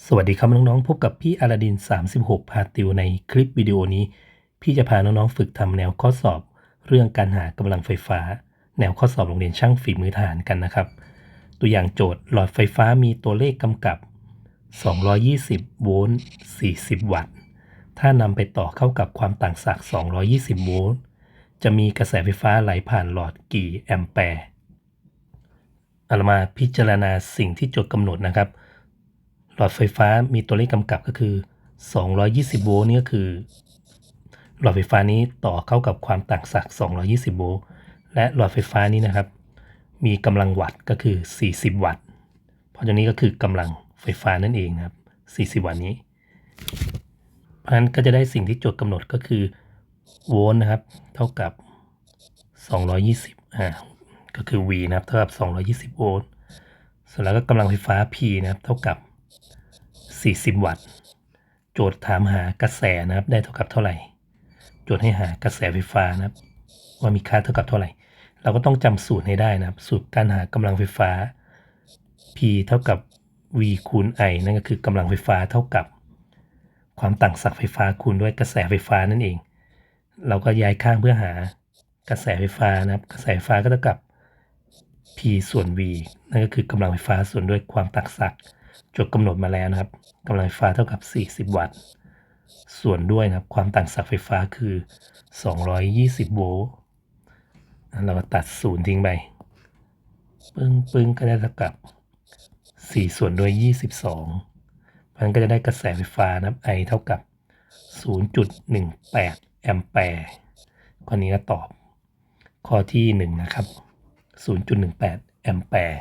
สวัสดีครับน้องๆ พบกับพี่อลาดิน 36 พาติวในคลิปวิดีโอนี้ พี่จะพาน้องๆ ฝึกทำแนวข้อสอบ เรื่องการหากำลังไฟฟ้า แนวข้อสอบโรงเรียนช่างฝีมือทหารกันนะครับ ตัวอย่างโจทย์หลอดไฟฟ้ามีตัวเลขกำกับ 220 โวลต์ 40 วัตต์ ถ้านำไปต่อเข้ากับความต่างศักย์220 โวลต์ จะมีกระแสไฟฟ้าไหลผ่านหลอดกี่แอมแปร์เอาเรามาพิจารณาสิ่งที่โจทย์กำหนดนะครับ หลอดไฟฟ้ามีตัวเลขกำกับก็คือ 220 โวลต์นี่ก็คือ หลอดไฟฟ้านี้ต่อเข้ากับความต่างศักย์220 โวลต์และหลอดไฟฟ้านี้นะครับ มีกำลังวัตต์ก็คือ 40 วัตต์ เพราะฉะนั้ก็คือกำลังไฟฟ้านั่นเองนะครับ 40 วัตต์นี้ เพราะฉะนั้นก็จะได้สิ่งที่โจทย์กำหนดก็คือโวลต์นะครับ เท่ากับ 220 อ่า ก็คือ V นะครับ เท่ากับ 220 โวลต์เสร็จแล้วก็กำลังไฟฟ้า P นะครับ เท่ากับ 40 วัตต์ โจทย์ถามหากระแสนะครับ ได้เท่ากับเท่าไหร่ โจทย์ให้หากระแสไฟฟ้านะครับ ว่ามีค่าเท่ากับเท่าไหร่ เราก็ต้องจำสูตรให้ได้นะครับ สูตรการหากำลังไฟฟ้า P เท่ากับ V คูณ I นั่นก็คือกำลังไฟฟ้าเท่ากับ ความต่างศักย์ไฟฟ้าคูณด้วยกระแสไฟฟ้านั่นเอง เราก็ย้ายข้างเพื่อหากระแสไฟฟ้านะครับ กระแสไฟฟ้าก็เท่ากับ P ส่วน V นั่นก็คือกำลังไฟฟ้าส่วนด้วยความต่างศักย์ จทย์กำหนดมาแล้วนะครับกำลังไฟฟ้าเท่ากับ 40 วัตต์ ส่วนด้วยนะครับความต่างศักย์ไฟฟ้าคือ 220 โวลต์เราก็ตัดศูนย์ทิ้งไป ปึ้งปึ้งก็ได้เท่ากับ 4 ส่วนด้วย 22เพราะฉะนั้นก็จะได้กระแสไฟฟ้านะครับ I เท่ากับ 0.18 แอมแปร์ข้อนี้ก็ตอบ ข้อที่ 1 นะครับ 0.18 แอมแปร์